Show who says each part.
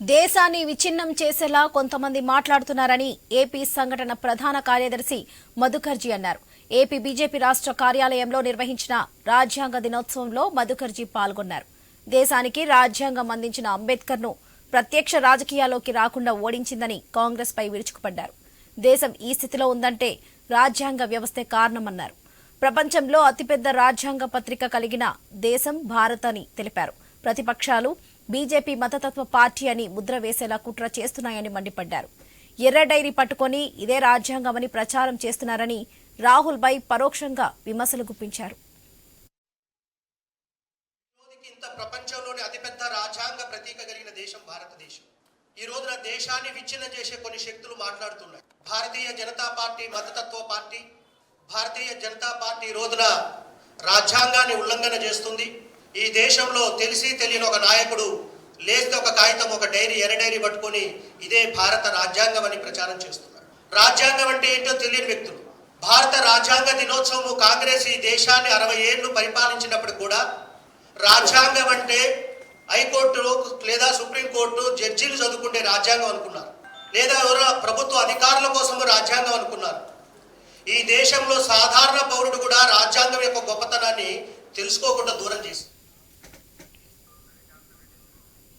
Speaker 1: దేశాన్ని విచ్ఛిన్నం చేసేలా కొంతమంది మాట్లాడుతున్నారని ఏపీ సంఘటన ప్రధాన కార్యదర్శి మధుకర్జీ అన్నారు. ఏపీ బీజేపీ రాష్ట్ర కార్యాలయంలో నిర్వహించిన రాజ్యాంగ దినోత్సవంలో మధుకర్జీ పాల్గొన్నారు. దేశానికి రాజ్యాంగం అందించిన అంబేద్కర్ను ప్రత్యక్ష రాజకీయాల్లోకి రాకుండా ఓడించిందని కాంగ్రెస్ పై విరుచుకుపడ్డారు. దేశం ఈ స్థితిలో ఉందంటే రాజ్యాంగ వ్యవస్థే కారణమన్నారు. ప్రపంచంలో అతిపెద్ద రాజ్యాంగ పత్రిక కలిగిన దేశం భారత్ అని తెలిపారు. ప్రతిపక్షాలు బీజేపీ మతతత్వ పార్టీ అని ముద్ర వేసేలా కుట్ర చేస్తున్నాయని మండిపడ్డారు. ఎర్ర డైరీ పట్టుకొని ఇదే రాజ్యాంగమని ప్రచారం చేస్తున్నారని రాహుల్ పై పరోక్షంగా విమర్శలు గుప్పించారు.
Speaker 2: ప్రపంచంలోనే అతిపెద్ద రాజ్యాంగ ప్రతీక కలిగిన దేశం భారతదేశం. ఈ రోజున దేశాన్ని విచ్ఛిన్నం చేసే కొన్ని శక్తులు మాట్లాడుతున్నాయి. భారతీయ జనతా పార్టీ మతతత్వ పార్టీ భారతీయ జనతా పార్టీ ఈ రోజున రాజ్యాంగాన్ని ఉల్లంఘన చేస్తుంది. ఈ దేశంలో తెలిసి తెలియని ఒక నాయకుడు లేస్తే ఒక కాగితం ఒక డైరీ ఎర్ర డైరీ పట్టుకొని ఇదే భారత రాజ్యాంగం అని ప్రచారం చేస్తున్నారు. రాజ్యాంగం అంటే ఏంటో తెలియని వ్యక్తులు. భారత రాజ్యాంగ దినోత్సవం కాంగ్రెస్ ఈ దేశాన్ని అరవై ఏళ్ళు పరిపాలించినప్పుడు కూడా రాజ్యాంగం అంటే హైకోర్టు లేదా సుప్రీంకోర్టు జడ్జీలు చదువుకుంటే రాజ్యాంగం అనుకున్నారు. లేదా ఎవరో ప్రభుత్వ అధికారుల కోసం రాజ్యాంగం అనుకున్నారు. ఈ దేశంలో సాధారణ పౌరుడు కూడా రాజ్యాంగం యొక్క గొప్పతనాన్ని తెలుసుకోకుండా దూరం చేసింది.